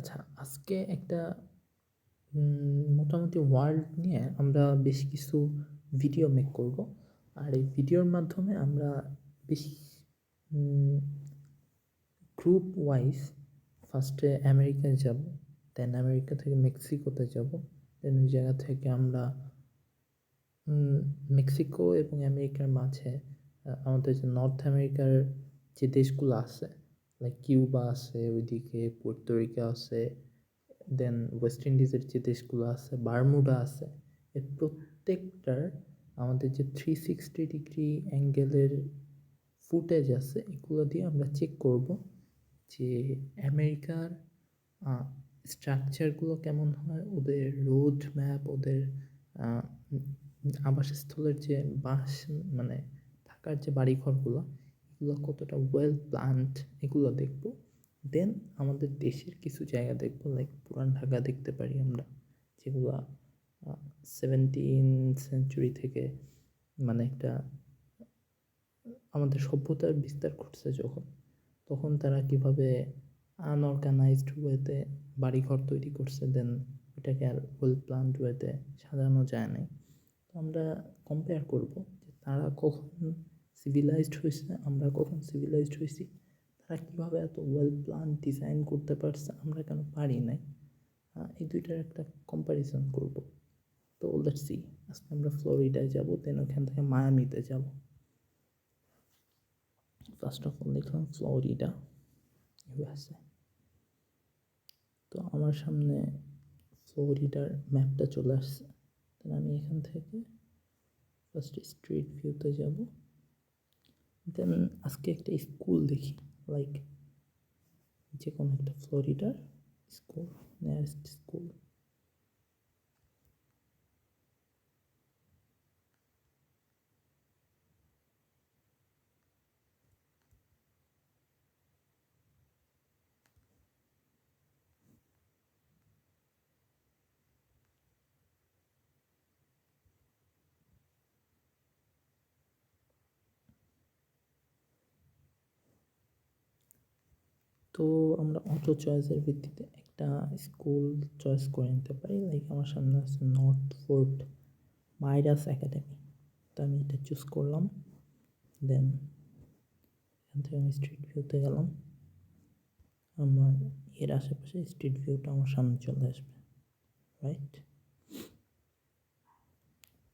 আচ্ছা আজকে একটা মোটামুটি ওয়ার্ল্ড নিয়ে আমরা বেশ কিছু ভিডিও মেক করব। আর এই ভিডিওর মাধ্যমে আমরা বেশ গ্রুপ ওয়াইজ ফার্স্টে আমেরিকায় যাব দেন আমেরিকা থেকে মেক্সিকোতে যাব দেন ওই জায়গা থেকে আমরা মেক্সিকো এবং আমেরিকার মাঝে আমাদের যে নর্থ আমেরিকার যে দেশগুলো আছে লাইক কিউবা আছে, ওইদিকে পোর্তোরিকা আছে দেন ওয়েস্ট ইন্ডিজের যে দেশগুলো আছে বারমুডা আছে। এর প্রত্যেকটার আমাদের যে থ্রি সিক্সটি ডিগ্রি অ্যাঙ্গেলের ফুটেজ আছে, এগুলো দিয়ে আমরা চেক করব যে আমেরিকার স্ট্রাকচারগুলো কেমন হয়, ওদের রোড ম্যাপ ওদের আবাসস্থলের যে বাস মানে থাকার যে বাড়িঘরগুলো এগুলো কতটা ওয়েল প্ল্যান্ট এগুলো দেখব। দেন আমাদের দেশের কিছু জায়গা দেখব লাইক পুরান ঢাকা দেখতে পারি আমরা, যেগুলো সেভেন্টিন সেঞ্চুরি থেকে মানে একটা, আমাদের সভ্যতার বিস্তার ঘটছে যখন। তখন তারা কীভাবে আনঅর্গানাইজড ওয়েতে বাড়িঘর তৈরি করছে দেন এটাকে আর ওয়েল প্ল্যান্ড ওয়েতে সাজানো যায় নাই। তো আমরা কম্পেয়ার করব যে তারা কখন সিভিলাইজড হয়েছে, আমরা কখন সিভিলাইজড হয়েছি, তারা কীভাবে এত ওয়েল প্ল্যান ডিজাইন করতে পারছে, আমরা কেন পারি নাই? এই দুইটার একটা কম্প্যারিজন করব। তো লেটস সি আজকে আমরা ফ্লোরিডায় যাব দেন ওখান থেকে মায়ামিতে যাব। ফার্স্ট অফ অল লিখলাম ফ্লোরিডা ইউএসএ তো আমার সামনে ফ্লোরিডার ম্যাপটা চলে আসছে। দেন আমি এখান থেকে ফার্স্ট স্ট্রিট ভিউতে যাব। দেন আজকে একটা স্কুল দেখি লাইক যে কোনো একটা ফ্লোরিডার স্কুল নেয়ারেস্ট স্কুল তো আমরা অটো চয়েসের ভিত্তিতে একটা স্কুল চয়েস করে নিতে পারি। লাইক আমার সামনে আছে নর্থ ফোর্ট মাইরাস একাডেমি তো আমি এটা চুজ করলাম। দেন এখান থেকে আমি স্ট্রিট ভিউতে গেলাম। আমার এর আশেপাশে স্ট্রিট ভিউটা আমার সামনে চলে আসবে। রাইট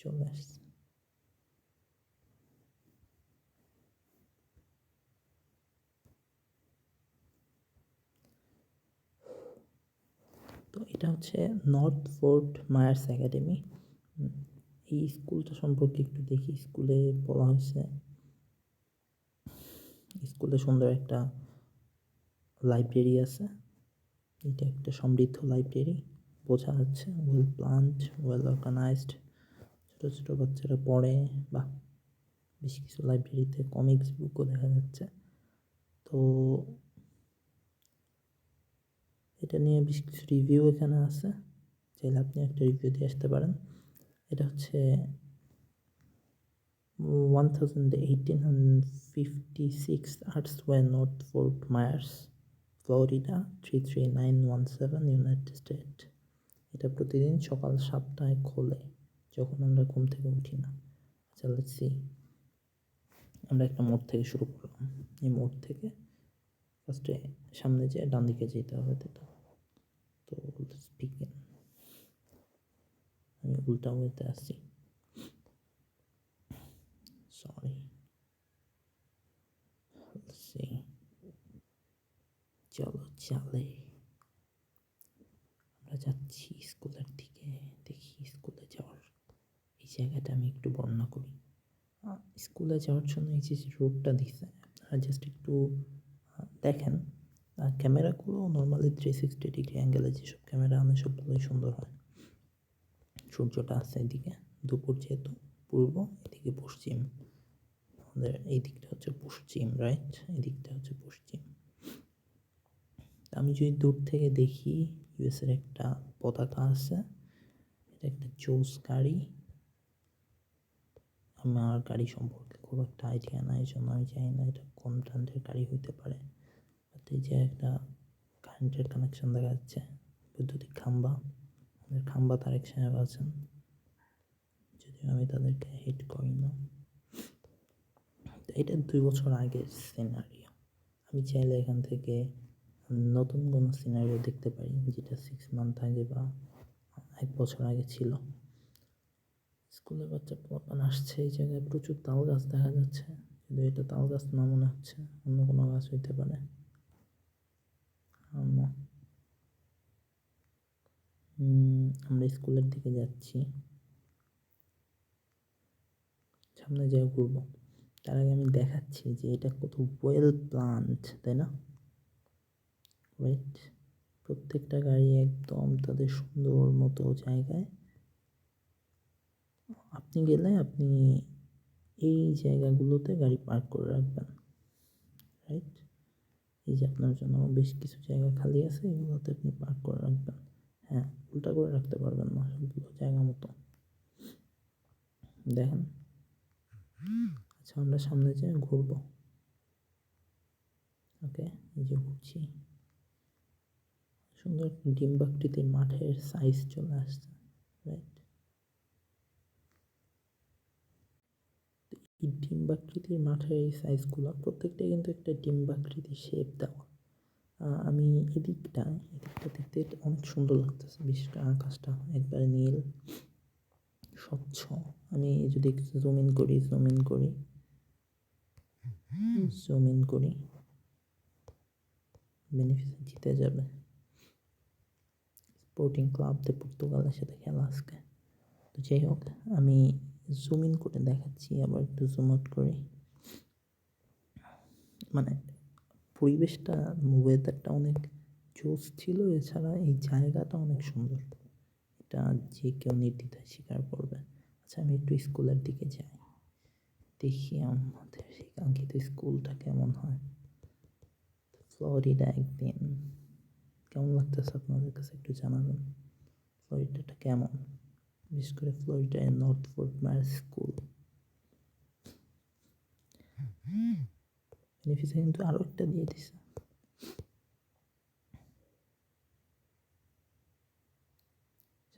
চলে আসছে। তো এটা হচ্ছে নর্থ ফোর্ট মায়ার্স একাডেমি। এই স্কুলটা সম্পর্কে একটু দেখি। স্কুলে বলা হয়েছে, স্কুলে সুন্দর একটা লাইব্রেরি আছে। এটা একটা সমৃদ্ধ লাইব্রেরি। বোঝা যাচ্ছে ওয়েল প্লান্ট ওয়েল অর্গানাইজড ছোটো ছোটো বাচ্চারা পড়ে। বা বেশ কিছু লাইব্রেরিতে কমিক্স বুকও দেখা যাচ্ছে। তো এটা নিয়ে বেশ কিছু রিভিউ এখানে আছে। চাইলে আপনি একটা রিভিউ দিয়ে আসতে পারেন। এটা হচ্ছে one thousand eighteen fifty six Arts Way North Fort Myers Florida three three nine one seven United State এটা প্রতিদিন সকাল সাতটায় খোলে, যখন আমরা ঘুম থেকে উঠি না। আচ্ছা আমরা একটা মোড় থেকে শুরু করলাম। এই মোড় থেকে ফার্স্টে সামনে যেয়ে ডান দিকে যেতে হবে এটা তো লেটস আমি উল্টা ওয়েতে আসছি সরি চলো, চালে। আমরা যাচ্ছি স্কুলের দিকে। দেখি স্কুলে যাওয়ার এই জায়গাটা আমি একটু বর্ণনা করি। স্কুলে যাওয়ার জন্য এই যে রোডটা দিছে, আপনারা জাস্ট একটু দেখেন। আর ক্যামেরাগুলো নর্মালি থ্রি সিক্সটি ডিগ্রি অ্যাঙ্গেলে যেসব ক্যামেরা আনে, সবগুলোই সুন্দর হয়। সূর্যটা আছে এদিকে, দুপুর যেহেতু, পূর্ব, এদিকে পশ্চিম। আমাদের এই দিকটা হচ্ছে পশ্চিম রাইট এই দিকটা হচ্ছে পশ্চিম। আমি যদি দূর থেকে দেখি ইউএসের একটা পতাকা আছে, এটা একটা জোস গাড়ি। আমার গাড়ি সম্পর্কে খুব একটা আইডিয়া নাই এই জন্য আমি জানি না এটা কোন ব্র্যান্ডের গাড়ি হইতে পারে। এই যে একটা কারেন্টের কানেকশন দেখা যাচ্ছে, বৈদ্যুতিক খাম্বা। আমাদের খাম্বা তারেক সাহেব আছেন যদিও আমি তাদেরকে হিট করি না। এটা দুই বছর আগের সিনারিও আমি চাইলে এখান থেকে নতুন কোনো সিনারিও দেখতে পারি, যেটা সিক্স মান্থ আগে বা এক বছর আগে ছিল। স্কুলের বাচ্চা পোলাপান আসছে, এই জায়গায় প্রচুর তাল গাছ দেখা যাচ্ছে। কিন্তু এটা তাল গাছ না মনে হচ্ছে, অন্য কোনো গাছ হইতে পারে। আমরা আমরা স্কুলের দিকে যাচ্ছি। সামনে যাই ঘুরবো। তার আগে আমি দেখাচ্ছি যে এটা কত ওয়েল প্লান্ট তাই না? রাইট প্রত্যেকটা গাড়ি একদম তাদের সুন্দর মতো জায়গায়। আপনি গেলে আপনি এই জায়গাগুলোতে গাড়ি পার্ক করে রাখবেন। রাইট এই যে আপনার জন্য বেশ কিছু জায়গা খালি আছে, এগুলোতে আপনি পার্ক করে রাখবেন। হ্যাঁ উল্টা করে রাখতে পারবেন না সবগুলো জায়গা মতো। দেখেন। আচ্ছা আমরা সামনে যেয়ে ঘুরবো। ওকে, এই যে ঘুরছি। সুন্দর ডিম্বাকৃতির মাঠের সাইজ চলে আসছে রাইট এই ডিম্বাকৃতির মাঠের এই সাইজগুলো প্রত্যেকটা কিন্তু একটা ডিম্বাকৃতির শেপ দেওয়া। আমি এদিকটা এদিকটা দেখতে অনেক সুন্দর লাগতেছে বিশেষ আকাশটা একবারে নীল, স্বচ্ছ। আমি যদি জুম ইন করি জুম ইন করি। জুম ইন করি। বেনিফিস জিতে যাবে। স্পোর্টিং ক্লাব de পর্তুগালের সাথে খেলা আজকে। তো যাই হোক, আমি জুম ইন করে দেখাচ্ছি, আবার একটু জুম আউট করি। মানে পরিবেশটা ওয়েদারটা অনেক জোস ছিল, এছাড়া এই জায়গাটা অনেক সুন্দর। এটা যে কেউ নির্দ্বিধায় স্বীকার করবে। আচ্ছা আমি একটু স্কুলের দিকে যাই। দেখি আমাদের সেই কাঙ্ক্ষিত স্কুলটা কেমন হয়। ফ্লোরিডা একদিন। কেমন লাগতেছে আপনাদের কাছে একটু জানাবেন? ফ্লোরিডাটা কেমন? বিশেষ করে ফ্লোরিডায় নর্থ ফোর্ট মায়ার স্কুল বেনিফিসে কিন্তু আরও একটা দিয়ে দিছে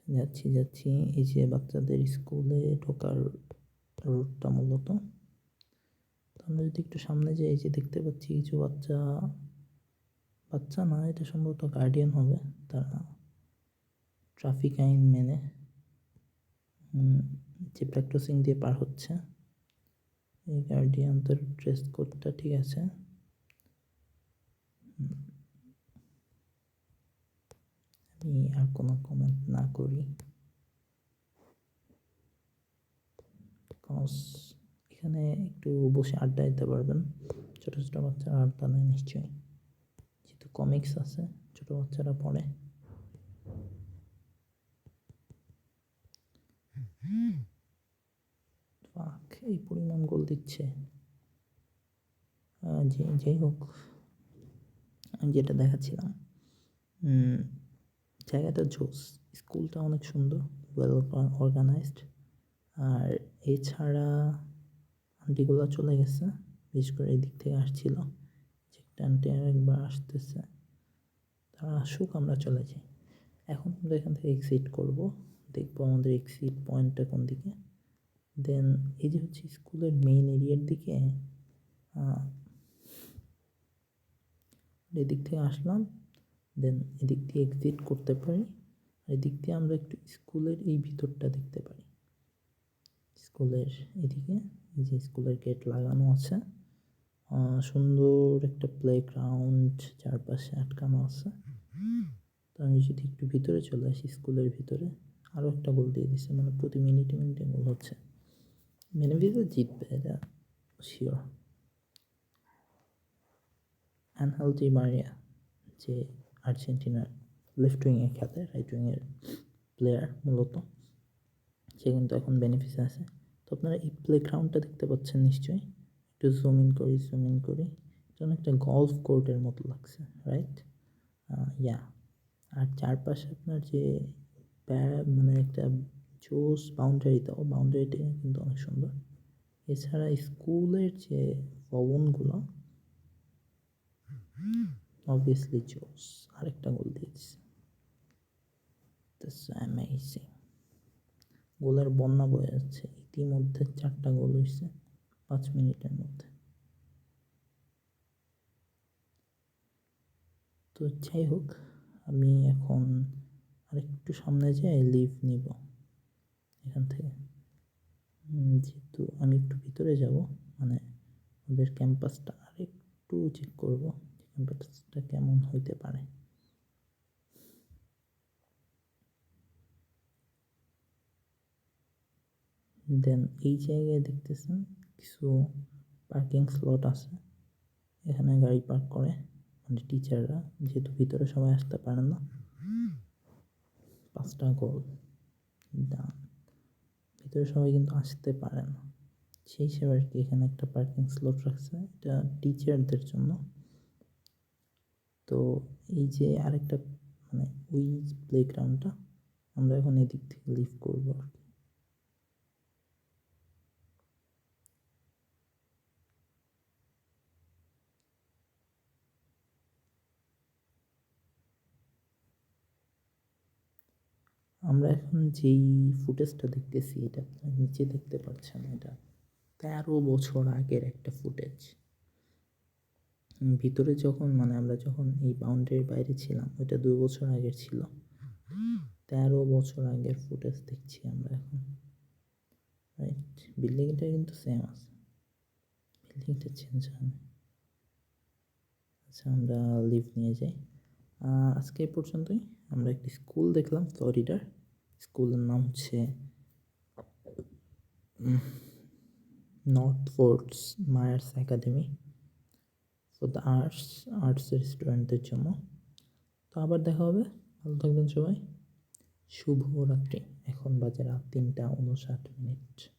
যাচ্ছি যাচ্ছি এই যে বাচ্চাদের স্কুলে ঢোকার রুটটা মূলত। আমরা যদি একটু সামনে যাই এই যে দেখতে পাচ্ছি কিছু বাচ্চা বাচ্চা না এটা সম্ভবত গার্ডিয়ান হবে তারা ট্রাফিক আইন মেনে। জেব্রা ক্রসিং দিয়ে পার হচ্ছে, এই গার্ডিয়ান তোর ড্রেস কোডটা ঠিক আছে। আমি আর কোনো কমেন্ট না করি। বিকজ এখানে একটু বসে আড্ডা দিতে পারবেন। ছোটো ছোটো বাচ্চারা আড্ডা নেয় নিশ্চয়ই। যেহেতু কমিক্স আছে, ছোটো বাচ্চারা পড়ে। এই পরিমাণ গোল দিচ্ছে। যে, যাই হোক, আমি যেটা দেখাচ্ছিলাম জায়গাটা জোস, স্কুলটা অনেক সুন্দর ওয়েল অর্গানাইজড আর এছাড়া আন্টিগুলো চলে গেছে, বিশেষ করে এই দিক থেকে আসছিল, যে একটা আন্টি আরেকবার আসতেছে, তারা আসুক, আমরা চলে যাই। এখন আমরা এখান থেকে এক্সিট করব। দেখব আমাদের এক্সিট পয়েন্টটা কোন দিকে। দেন এই যে হচ্ছে স্কুলের মেইন এরিয়ার দিকে এদিক থেকে আসলাম। দেন এদিক দিয়ে এক্সিট করতে পারি। আর এদিক দিয়ে আমরা একটু স্কুলের এই ভিতরটা দেখতে পারি। স্কুলের এদিকে যে স্কুলের গেট লাগানো আছে। সুন্দর একটা প্লে গ্রাউন্ড চারপাশে আটকানো আছে। তো আমি যদি একটু ভিতরে চলে আসি স্কুলের ভিতরে আরও একটা গোল দিয়ে দিচ্ছে মানে প্রতি মিনিটে মিনিটে গোল হচ্ছে। মেনেভিজে জিতবে, এটা শিওর অ্যানহাল জি মারিয়া যে আর্জেন্টিনার লেফট উইংয়ে খেলে রাইট উইংয়ের প্লেয়ার মূলত, সে কিন্তু এখন বেনিফিসে আছে। তো আপনারা এই প্লে গ্রাউন্ডটা দেখতে পাচ্ছেন নিশ্চয়ই। একটু জুম ইন করি জুম ইন করি। এটা অনেকটা গলফ কোর্টের মতো লাগছে রাইট ইয়া আর চারপাশে আপনার যে প্যা- মানে একটা জোস বাউন্ডারি দাও। বাউন্ডারিটা কিন্তু অনেক সুন্দর। এছাড়া স্কুলের যে ভবনগুলো অবভিয়াসলি জোস আরেকটা গোল দিয়ে দিছে অ্যামেজিং গোলের বন্যা বয়ে যাচ্ছে। ইতিমধ্যে চারটা গোল হয়েছে পাঁচ মিনিটের মধ্যে। তো যাই হোক, আমি এখন আরেকটু সামনে যাই লিভ নিব এখান থেকে। যেহেতু আমি একটু ভিতরে যাব মানে ওদের ক্যাম্পাসটা আরেকটু চেক করব ক্যাম্পাসটা কেমন হইতে পারে। দেন এই জায়গায় দেখতেছেন কিছু পার্কিং স্লট আছে। এখানে গাড়ি পার্ক করে। মানে টিচাররা যেহেতু ভিতরে সবাই আসতে পারে না। পাঁচটা গোল ডান ভিতরে সবাই কিন্তু আসতে পারে না। সেই হিসেবে আর কি এখানে একটা পার্কিং স্লট রাখছে, এটা টিচারদের জন্য। তো এই যে আরেকটা মানে ওই প্লেগ্রাউন্ডটা আমরা এখন এদিক থেকে লিভ করব আর কি। আমরা এখন যেই ফুটেজটা দেখতেছি এটা আপনারা নিচে দেখতে পাচ্ছেন এটা তেরো বছর আগের একটা ফুটেজ। ভিতরে যখন মানে আমরা যখন এই বাউন্ডারির বাইরে ছিলাম, ওইটা দুই বছর আগের ছিল। তেরো বছর আগের ফুটেজ দেখছি আমরা এখন। রাইট বিল্ডিংটা কিন্তু সেম আছে। বিল্ডিংটা চেঞ্জ হয়নি। আচ্ছা আমরা লিভ নিয়ে যাই। আজকে এই পর্যন্তই। আমরা একটি স্কুল দেখলাম, ফ্লোরিডার। স্কুলের নাম হচ্ছে North Forts Myers Academy for the Arts আর্টসের স্টুডেন্টদের জন্য। তো আবার দেখা হবে। ভালো থাকবেন সবাই। শুভরাত্রি। এখন বাজে রাত তিনটা উনষাট মিনিট।